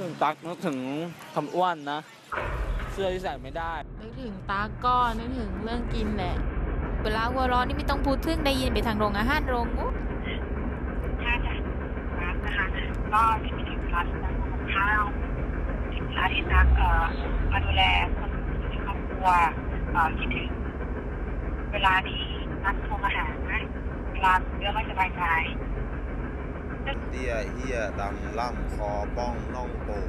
ถึงตักนึกถึงคำอ้วนนะ เสื้อที่ใส่ไม่ได้ นึกถึงตาก็นึกถึงเรื่องกินแหละ เวลาหัวเร้อนนี่ไม่ต้องพูดถึงได้ยินไปทางโรงอาหารโรงอุ๊ยถ้าจะร้านนะคะก็จะมีถึงร้านทำกับข้าวถึงร้านที่นักเอ่อมาดูแลคนในครอบครัวเอ่อคิดถึงเวลาที่นักโทรมาหาเวลาเรื่องไม่สบายใจ เตี้ยเฮียดำล่ำคอป้องน่องโป่ง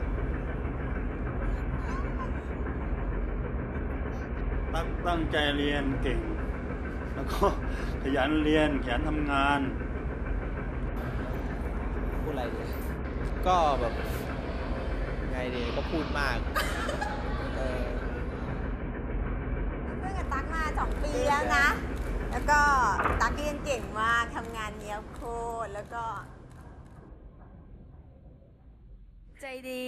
ตั้งตั้งใจเรียนเก่ง แล้วก็ขยันเรียนขยันทำงาน พูดอะไรดีก็แบบไงดีก็พูดมาก เออเพื่อนกับตั๊กมาสองปีแล้วนะ แล้วก็ตั๊กเรียนเก่งมากทำงานเนี้ยบโคตรแล้วก็ ใจดี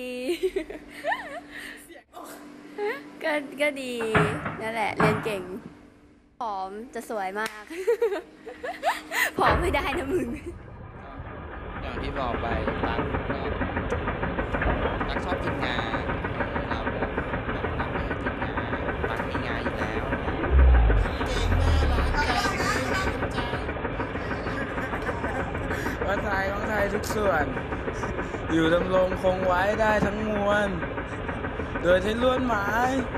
ก็ก็ดีนั่นแหละ เรียนเก่งผอมจะสวยมากผอมไม่ได้นะมึงอย่างที่บอกไปตัก วัดไทยของไทยทุกส่วน อยู่ดำรงคงไว้ได้ทั้งมวล โดยใช้ลวดไม้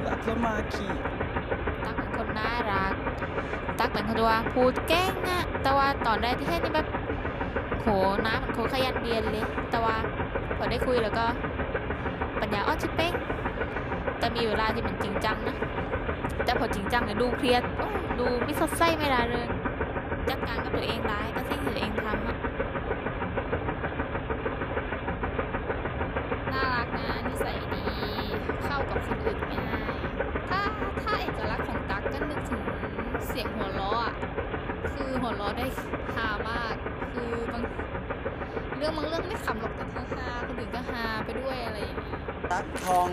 รักสมาคีตักเป็นคนน่ารัก ตักเป็นคนที่ว่าพูดเก่งอะแต่ว่าตอนแรกที่เห็นนี่แบบโหน้ำมันโคขยันเรียนเลย แต่ว่าพอได้คุยแล้วก็ ปัญญาอ้อนชิเป้งแต่มีเวลาที่มันจริงจังนะแต่พอจริงจังเนี่ยดูเครียดดูไม่สดใสไม่ร่าเริงจัดการกับตัวเองร้ยกับสิ่งที่ตัวเองทำอะ น่ารักนะนิสัยดีเข้ากับคนอื่นง่ายถ้าถ้าเอกลักษณ์ของตั๊กก็นึกถึงเสียงหัวเราะอะคือหัวเราะได้ฮามาก คือบางเรื่องบางเรื่องไม่ขำหรอกแต่ถ้าฮาคนอื่นก็ฮาไปด้วยอะไรอย่างนี้ตั๊กทอง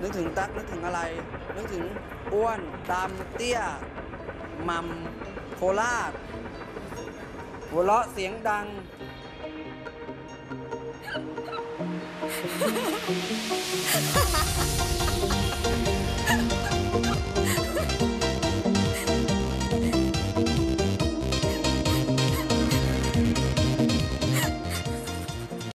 นึกถึงตั๊กนึกถึงอะไร นึกถึงอ้วนดำเตี้ยมัมโคราชหัวเราะเสียงดัง ハハハハ